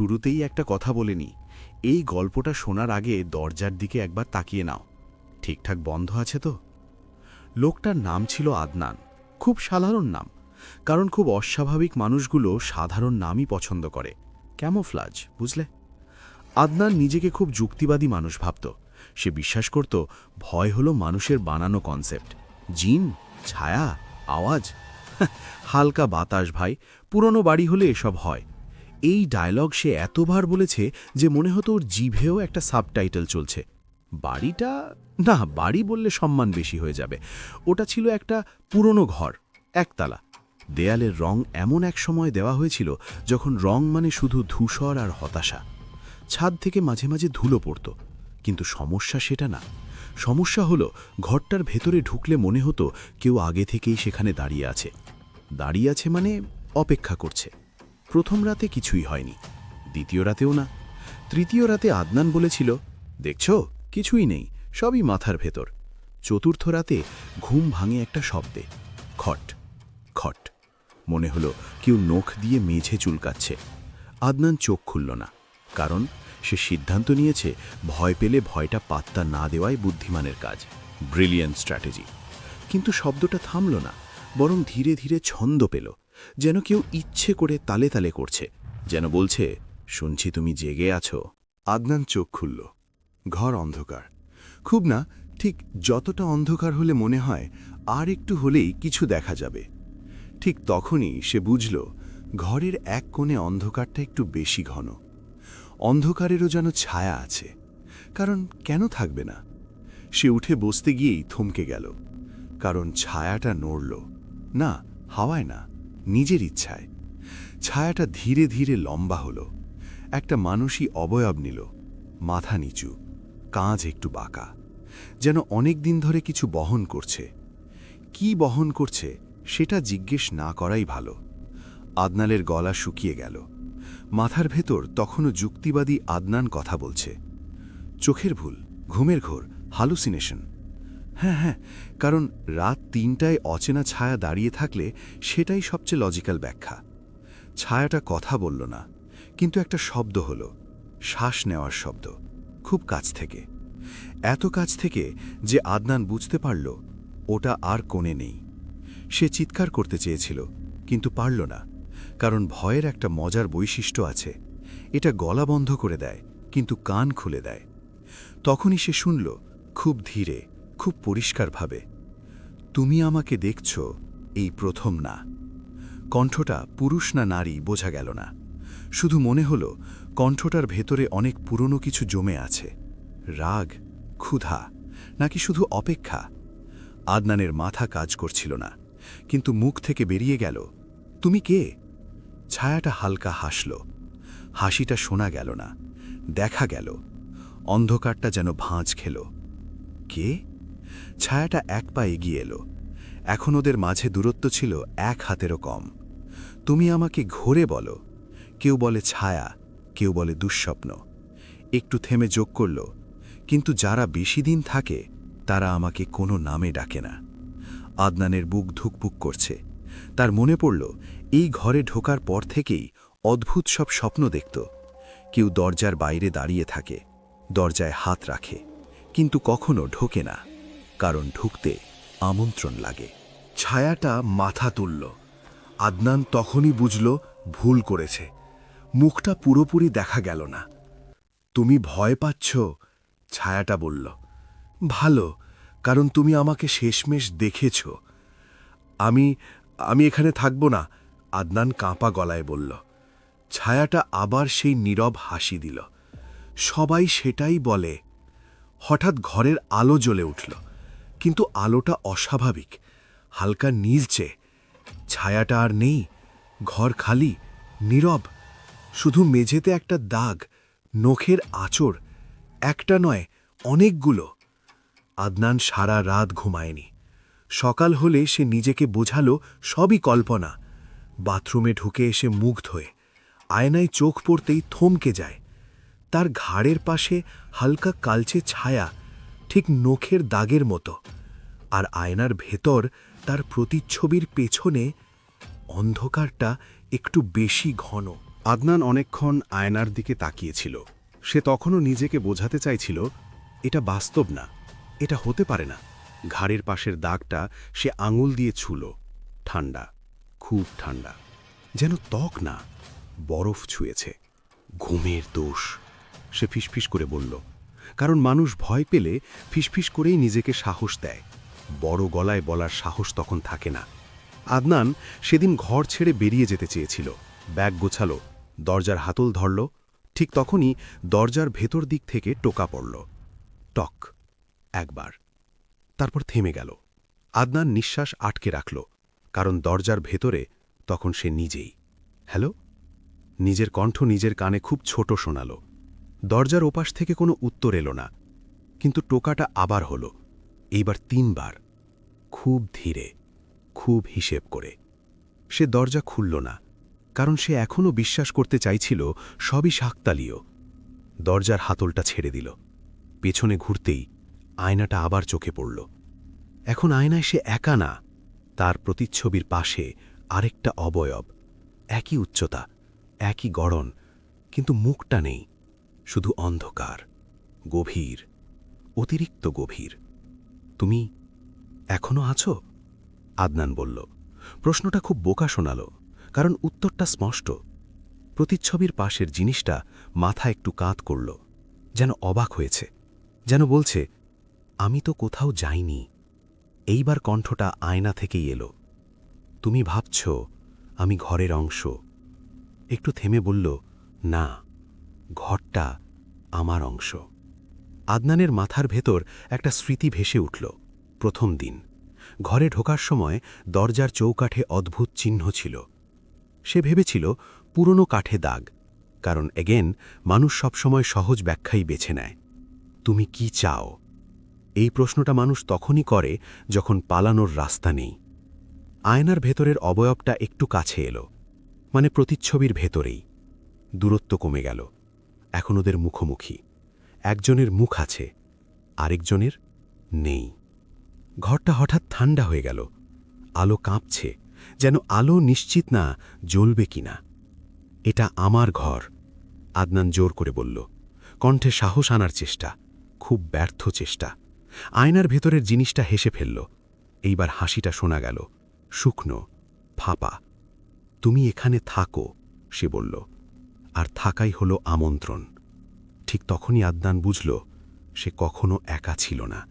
শুরুতেই একটা কথা বলে নি। এই গল্পটা শোনার আগে দরজার দিকে একবার তাকিয়ে নাও। ঠিকঠাক বন্ধ আছে তো? লোকটার নাম ছিল আদনান। খুব সাধারণ নাম, কারণ খুব অস্বাভাবিক মানুষগুলো সাধারণ নামই পছন্দ করে। ক্যামোফ্লাজ, বুঝলে? আদনান নিজেকে খুব যুক্তিবাদী মানুষ ভাবত। সে বিশ্বাস করত, ভয় হলো মানুষের বানানো কনসেপ্ট। জিন, ছায়া, আওয়াজ? হালকা বাতাস ভাই, পুরনো বাড়ি হলে এসব হয়। এই ডায়লগ সে এতবার বলেছে যে মনে হতো ওর জিভেও একটা সাবটাইটেল চলছে। বাড়িটা, না, বাড়ি বললে সম্মান বেশি হয়ে যাবে। ওটা ছিল একটা পুরনো ঘর, একতলা। দেয়ালের রং এমন এক সময় দেওয়া হয়েছিল যখন রং মানে শুধু ধূসর আর হতাশা। ছাদ থেকে মাঝে মাঝে ধুলো পড়ত, কিন্তু সমস্যা সেটা না। সমস্যা হলো ঘরটার ভেতরে ঢুকলে মনে হতো কেউ আগে থেকেই সেখানে দাঁড়িয়ে আছে। দাঁড়িয়ে আছে মানে অপেক্ষা করছে। প্রথম রাতে কিছুই হয়নি, দ্বিতীয় রাতেও না। তৃতীয় রাতে আদনান বলেছিল, দেখছ, কিছুই নেই, সবই মাথার ভেতর। চতুর্থ রাতে ঘুম ভাঙে একটা শব্দে, খট খট। মনে হলো কেউ নখ দিয়ে মেঝে চুলকাচ্ছে। আদনান চোখ খুলল না, কারণ সে সিদ্ধান্ত নিয়েছে ভয় পেলে ভয়টা পাত্তা না দেওয়াই বুদ্ধিমানের কাজ, ব্রিলিয়ান্ট স্ট্র্যাটেজি। কিন্তু শব্দটা থামল না, বরং ধীরে ধীরে ছন্দ পেল। যেন কেউ ইচ্ছে করে তালে তালে করছে, যেন বলছে, শুনছি তুমি জেগে আছো। আদনান চোখ খুলল। ঘর অন্ধকার। খুব না, ঠিক যতটা অন্ধকার হলে মনে হয়, আর একটু হলেই কিছু দেখা যাবে। ঠিক তখনই সে বুঝল, ঘরের এক কোণে অন্ধকারটা একটু বেশি ঘন। অন্ধকারেরও যেন ছায়া আছে, কারণ কেন থাকবে না? সে উঠে বসতে গিয়েই থমকে গেল, কারণ ছায়াটা নড়ল। না, হাওয়ায় না। নিজের ইচ্ছায়। ছায়াটা ধীরে ধীরে লম্বা হলো। একটা মানুষই অবয়ব নিল। মাথা নিচু, কাঁধ একটু বাঁকা। যেন অনেক দিন ধরে কিছু বহন করছে। কি বহন করছে সেটা জিজ্ঞেস না করাই ভালো। আদনালের গলা শুকিয়ে গেল। মাথার ভেতর তখনও যুক্তিবাদী আদনান কথা বলছে। চোখের ভুল, ঘুমের ঘোর, হালুসিনেশন। হ্যাঁ হ্যাঁ কারণ রাত তিনটায় অচেনা ছায়া দাঁড়িয়ে থাকলে সেটাই সবচেয়ে লজিক্যাল ব্যাখ্যা। ছায়াটা কথা বলল না, কিন্তু একটা শব্দ হলো, শ্বাস নেওয়ার শব্দ, খুব কাছ থেকে। এত কাছ থেকে যে আদনান বুঝতে পারল, ওটা আর কোণে নেই। সে চিৎকার করতে চেয়েছিল, কিন্তু পারল না, কারণ ভয়ের একটা মজার বৈশিষ্ট্য আছে। এটা গলা বন্ধ করে দেয়, কিন্তু কান খুলে দেয়। তখনই সে শুনল, খুব ধীরে খুব পরিষ্কারভাবে, তুমি আমাকে দেখছ, এই প্রথম না। কণ্ঠটা পুরুষ না নারী বোঝা গেল না। শুধু মনে হল, কণ্ঠটার ভেতরে অনেক পুরনো কিছু জমে আছে। রাগ, ক্ষুধা, নাকি শুধু অপেক্ষা? আদনানের মাথা কাজ করছিল না, কিন্তু মুখ থেকে বেরিয়ে গেল, তুমি কে? ছায়াটা হালকা হাসল। হাসিটা শোনা গেল না, দেখা গেল। অন্ধকারটা যেন ভাঁজ খেল। কে? ছায়াটা এক পা এগিয়ে এলো। এখন ওদের মাঝে দূরত্ব ছিল এক হাতেরও কম। তুমি আমাকে ঘোরে বলো। কেউ বলে ছায়া, কেউ বলে দুঃস্বপ্ন। একটু থেমে যোগ করল, কিন্তু যারা বেশি দিন থাকে, তারা আমাকে কোনো নামে ডাকে না। আদনানের বুক ধুকপুক করছে। তার মনে পড়ল, এই ঘরে ঢোকার পর থেকেই অদ্ভুত সব স্বপ্ন দেখত। কেউ দরজার বাইরে দাঁড়িয়ে থাকে, দরজায় হাত রাখে, কিন্তু কখনো ঢোকে না। কারণ ঢুকতে আমন্ত্রণ লাগে। ছায়াটা মাথা তুলল। আদনান তখনই বুঝল ভুল করেছে। মুখটা পুরোপুরি দেখা গেল না। তুমি ভয় পাচ্ছ? ছায়াটা বলল। ভালো, কারণ তুমি আমাকে শেষমেশ দেখেছ। আমি আমি এখানে থাকব না, আদনান কাঁপা গলায় বলল। ছায়াটা আবার সেই নীরব হাসি দিল। সবাই সেটাই বলে। হঠাৎ ঘরের আলো জ্বলে উঠল। কিন্তু আলোটা অস্বাভাবিক। হালকা নীলচে। ছায়াটা আর নেই। ঘর খালি, নীরব। শুধু মেঝেতে একটা দাগ, নখের আঁচড়। একটা নয়, অনেকগুলো। আদনান সারা রাত ঘুমায়নি। সকাল হলে সে নিজেকে বোঝালো, সবই কল্পনা। বাথরুমে ঢুকে এসে মুখ হয়ে। আয়নায় চোখ পড়তেই থমকে যায়। তার ঘাড়ের পাশে হালকা কালচে ছায়া ঠিক নখের দাগের মতো, আর আয়নার ভেতর তার প্রতিচ্ছবির পেছনে অন্ধকারটা একটু বেশি ঘন। আদনান অনেকক্ষণ আয়নার দিকে তাকিয়েছিল। সে তখনও নিজেকে বোঝাতে চাইছিল, এটা বাস্তব না, এটা হতে পারে না। ঘাড়ের পাশের দাগটা সে আঙুল দিয়ে ছুল, ঠান্ডা, খুব ঠান্ডা, যেন ত্বক না, বরফ ছুঁয়েছে, ঘুমের দোষ। সে ফিসফিস করে বলল কারণ মানুষ ভয় পেলে ফিসফিস করেই নিজেকে সাহস দেয়। বড় গলায় বলার সাহস তখন থাকে না। আদনান সেদিন ঘর ছেড়ে বেরিয়ে যেতে চেয়েছিল। ব্যাগ গোছালো, দরজার হাতল ধরল, ঠিক তখনই দরজার ভেতর দিক থেকে টোকা পড়ল। টক, একবার। তারপর থেমে গেল। আদনান নিঃশ্বাস আটকে রাখল, কারণ দরজার ভেতরে তখন সে নিজেই। হ্যালো? নিজের কণ্ঠ নিজের কানে খুব ছোট শোনাল। দরজার ওপাশ থেকে কোনো উত্তর এলো না, কিন্তু টোকাটা আবার হল, এইবার তিনবার, খুব ধীরে, খুব হিসেব করে। সে দরজা খুলল না, কারণ সে এখনও বিশ্বাস করতে চাইছিল সবই শাকতালীয়। দরজার হাতলটা ছেড়ে দিল, পেছনে ঘুরতেই আয়নাটা আবার চোখে পড়ল। এখন আয়নায় সে একা না, তার প্রতিচ্ছবির পাশে আরেকটা অবয়ব, একই উচ্চতা, একই গড়ন, কিন্তু মুখটা নেই। শুধু অন্ধকার, গভীর, অতিরিক্ত গভীর। তুমি এখনও আছো? আদনান বলল। প্রশ্নটা খুব বোকা শোনাল, কারণ উত্তরটা স্পষ্ট। প্রতিচ্ছবির পাশের জিনিসটা মাথা একটু কাঁত করল, যেন অবাক হয়েছে, যেন বলছে, আমি তো কোথাও যাইনি। এইবার কণ্ঠটা আয়না থেকেই এলো। তুমি ভাবছ আমি ঘরের অংশ? একটু থেমে বলল, না। ঘরটা আমার অংশ। আদনানের মাথার ভেতর একটা স্মৃতি ভেসে উঠল, প্রথম দিন। ঘরে ঢোকার সময় দরজার চৌকাঠে অদ্ভুত চিহ্ন ছিল। সে ভেবেছিল, পুরনো কাঠে দাগ, কারণ এগেন মানুষ সবসময় সহজ ব্যাখ্যাই বেছে নেয়। তুমি কি চাও? এই প্রশ্নটা মানুষ তখনই করে যখন পালানোর রাস্তা নেই। আয়নার ভেতরের অবয়বটা একটু কাছে এলো মানে প্রতিচ্ছবির ভেতরেই। দূরত্ব কমে গেল। এখন ওদের মুখোমুখি। একজনের মুখ আছে, আরেকজনের নেই। ঘরটা হঠাৎ ঠান্ডা হয়ে গেল। আলো কাঁপছে, যেন আলো নিশ্চিত না জ্বলবে কিনা। এটা আমার ঘর, আদনান জোর করে বলল। কণ্ঠে সাহস আনার চেষ্টা, খুব ব্যর্থ চেষ্টা। আয়নার ভেতরের জিনিসটা হেসে ফেলল। এইবার হাসিটা শোনা গেল, শুকনো, ফাঁপা। তুমি এখানে থাকো, সে বলল। আর থাকাই হলো আমন্ত্রণ। ঠিক তখনই আদনান বুঝল সে কখনো একা ছিল না।